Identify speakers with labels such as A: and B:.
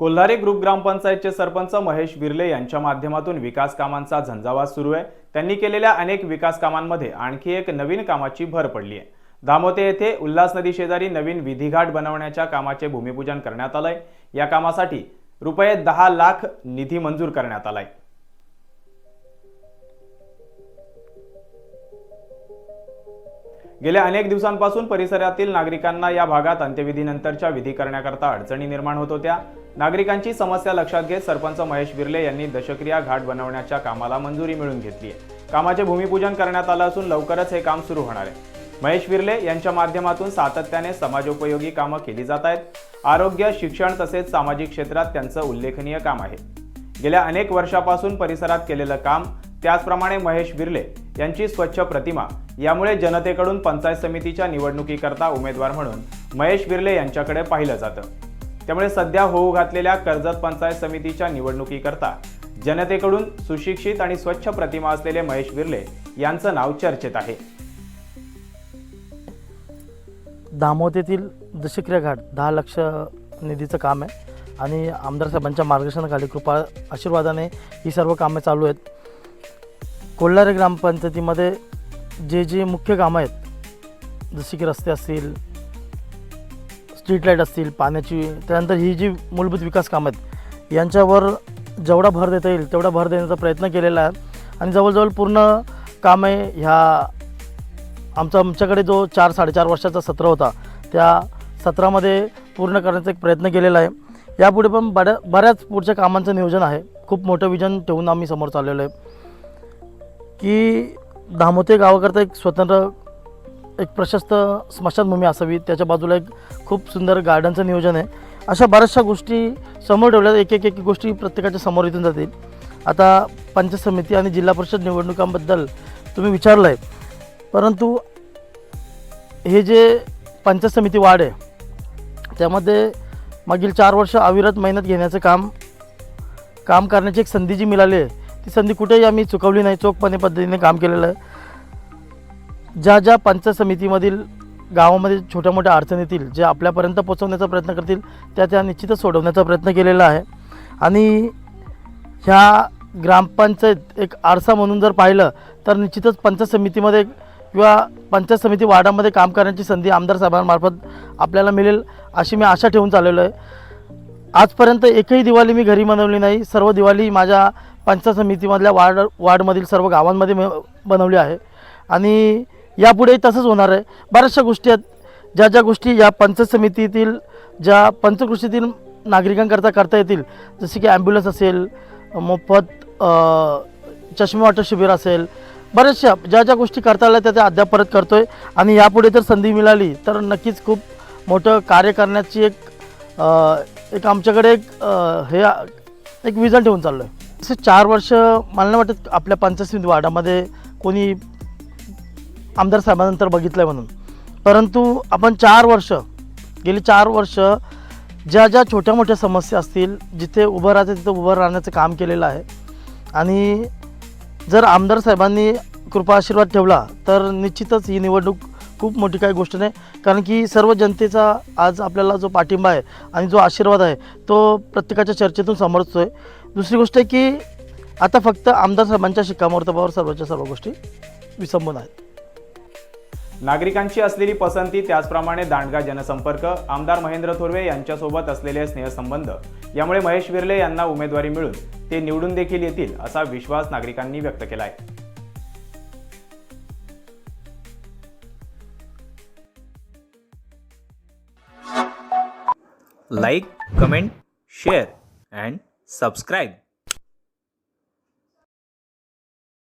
A: कोल्हारी group ग्रामपंचायतचे सरपंच महेश बिर्ले यांच्या माध्यमातून विकास कामांचा झंझावात सुरू आहे. त्यांनी केलेल्या अनेक विकास कामांमध्ये आणखी एक नवीन कामाची भर पडली आहे. दामोते येथे उल्हास नदी शेजारी नवीन विधीघाट बनवण्याच्या कामाचे भूमिपूजन करण्यात आलंय. या कामासाठी रुपये दहा लाख निधी मंजूर करण्यात आलाय. गेल्या अनेक दिवसांपासून परिसरातील नागरिकांना या भागात अंत्यविधीनंतरच्या विधी करण्याकरता अडचणी निर्माण होत होत्या. नागरिकांची समस्या लक्षात घेत सरपंच महेश बिर्ले यांनी दशक्रिया घाट बनवण्याच्या कामाला मंजुरी मिळून घेतली आहे. कामाचे भूमिपूजन करण्यात आलं असून लवकरच हे काम सुरू होणार आहे. महेश विर्ले यांच्या माध्यमातून सातत्याने समाजोपयोगी कामं केली जात आहेत. आरोग्य शिक्षण तसेच सामाजिक क्षेत्रात त्यांचं उल्लेखनीय काम आहे. गेल्या अनेक वर्षापासून परिसरात केलेलं काम त्याचप्रमाणे महेश बिर्ले यांची स्वच्छ प्रतिमा यामुळे जनतेकडून पंचायत समितीच्या निवडणुकीकरता उमेदवार म्हणून महेश बिर्ले यांच्याकडे पाहिलं जातं. त्यामुळे सध्या होऊ घातलेल्या कर्जत पंचायत समितीच्या निवडणुकीकरता जनतेकडून सुशिक्षित आणि स्वच्छ प्रतिमा असलेले महेश बिर्ले यांचं नाव चर्चेत आहे.
B: दामोत दशक्रिया घाट दहा लक्ष निधीचं काम आहे आणि आमदार साहेबांच्या मार्गदर्शनाखाली कृपा आशीर्वादाने ही सर्व कामे चालू आहेत. कोल्हारे ग्रामपंचायतीमध्ये जे जे मुख्य कामं आहेत जसे की रस्ते असतील स्ट्रीट लाइट असतील पाण्याची त्यानंतर ही जी मूलभूत विकास कामं आहेत यांच्यावर जेवढा भर देता येईल तेवढा भर देण्याचा प्रयत्न केलेला आहे. आणि जवळजवळ पूर्ण कामे ह्या आमचा आमच्याकडे जो चार साडेचार वर्षाचा सत्र होता त्या सत्रामध्ये पूर्ण करण्याचा एक प्रयत्न केलेला आहे. यापुढे पण बऱ्या बऱ्याच पुढच्या कामांचं नियोजन आहे. खूप मोठं विजन ठेवून आम्ही समोर चाललेलो आहे. की धामोते गावाकरता एक स्वतंत्र एक प्रशस्त स्मशानभूमी असावी. त्याच्या बाजूला एक खूप सुंदर गार्डनचं नियोजन आहे. अशा बऱ्याचशा गोष्टी समोर ठेवल्या एक एक एक गोष्टी प्रत्येकाच्या समोर येऊन जातील. आता पंचायत समिती आणि जिल्हा परिषद निवडणुकांबद्दल तुम्ही विचारलं आहे परंतु हे जे पंचायत समिती वाढ आहे त्यामध्ये मागील चार वर्ष अविरत मेहनत घेण्याचं काम काम करण्याची एक संधी जी मिळाली आहे ती संधी कुठेही आम्ही चुकवली नाही. चोखपणे पद्धतीने काम केलेलं आहे. ज्या ज्या पंचायत समितीमधील गावामध्ये छोट्या मोठ्या अडचणी येतील जे आपल्यापर्यंत पोचवण्याचा प्रयत्न करतील त्या त्या निश्चितच सोडवण्याचा प्रयत्न केलेला आहे. आणि ह्या ग्रामपंचायत एक आरसा म्हणून जर पाहिलं तर निश्चितच पंचायत समितीमध्ये किंवा पंचायत समिती वार्डामध्ये काम करण्याची संधी आमदार साहेबांमार्फत आपल्याला मिळेल अशी मी आशा ठेवून चाललेलो आहे आजपर्यंत एकही दिवाळी मी घरी मनवली नाही सर्व दिवाळी माझ्या पंचायत समितीमधल्या वार्ड वार्डमधील सर्व गावांमध्ये म बनवली आहे. आणि यापुढेही तसंच होणार आहे. बऱ्याचशा गोष्टी आहेत. ज्या ज्या गोष्टी या पंचायत समितीतील ज्या पंचकृषीतील नागरिकांकरता करता येतील जसे की ॲम्ब्युलन्स असेल मोफत चष्मे वाटप शिबिर असेल बऱ्याचशा ज्या ज्या गोष्टी करता आल्या त्या त्या अद्याप परत करतो आहे आणि यापुढे जर संधी मिळाली तर नक्कीच खूप मोठं कार्य करण्याची एक एक आमच्याकडे एक हे एक विजन ठेवून चाललं आहे असे चार वर्ष मला नाही वाटत आपल्या पंचायत समिती वार्डामध्ये कोणी आमदार साहेबांनंतर बघितलं आहे म्हणून. परंतु आपण चार वर्ष गेली चार वर्ष ज्या ज्या छोट्या मोठ्या समस्या असतील जिथे उभं राहते तिथं उभं राहण्याचं काम केलेलं आहे. आणि जर आमदार साहेबांनी कृपा आशीर्वाद ठेवला तर निश्चितच ही निवडणूक खूप मोठी काही गोष्ट नाही. कारण की सर्व जनतेचा आज आपल्याला जो पाठिंबा आहे आणि जो आशीर्वाद आहे तो प्रत्येकाच्या चर्चेतून समजतो आहे दुसरी गोष्ट आहे की आता फक्त आमदार साहेबांच्या शिक्कामोर्तबावर सर्वच्या सर्व गोष्टी विसंबून आहेत.
A: नागरिकांची असलेली पसंती त्याचप्रमाणे दांडगा जनसंपर्क आमदार महेंद्र थोरवे यांच्यासोबत असलेले स्नेहसंबंध यामुळे महेश विर्ले यांना उमेदवारी मिळून ते निवडून देखील येतील असा विश्वास नागरिकांनी व्यक्त केला आहे
C: like comment share and subscribe.